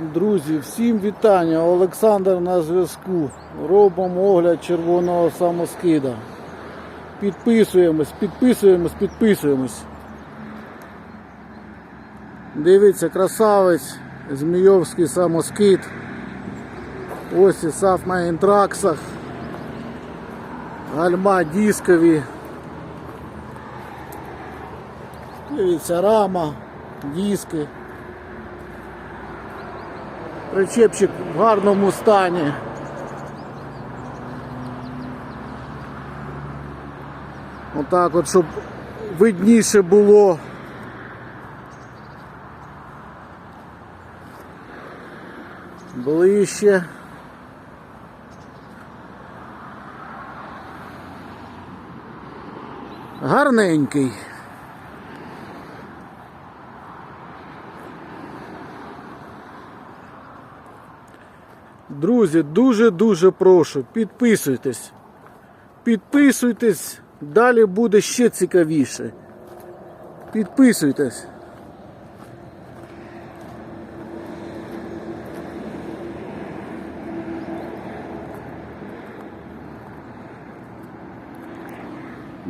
Друзі, всім вітання. Олександр на зв'язку. Робимо огляд червоного самоскида. Підписуємось, підписуємось, підписуємось. Дивіться, красавець, Змійовський самоскид. Ось і сав на інтраксах. Гальма дискові. Дивіться, рама, диски. Причепчик в гарному стані. Отак от, щоб видніше було. Ближче. Гарненький. Друзі, дуже-дуже прошу, підписуйтесь. Підписуйтесь, далі буде ще цікавіше. Підписуйтесь.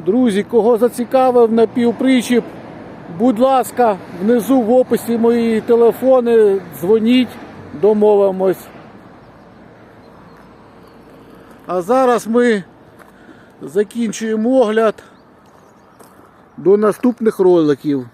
Друзі, кого зацікавив напівпричіп, будь ласка, внизу в описі мої телефони, дзвоніть, домовимось. А зараз ми закінчуємо огляд до наступних роликів.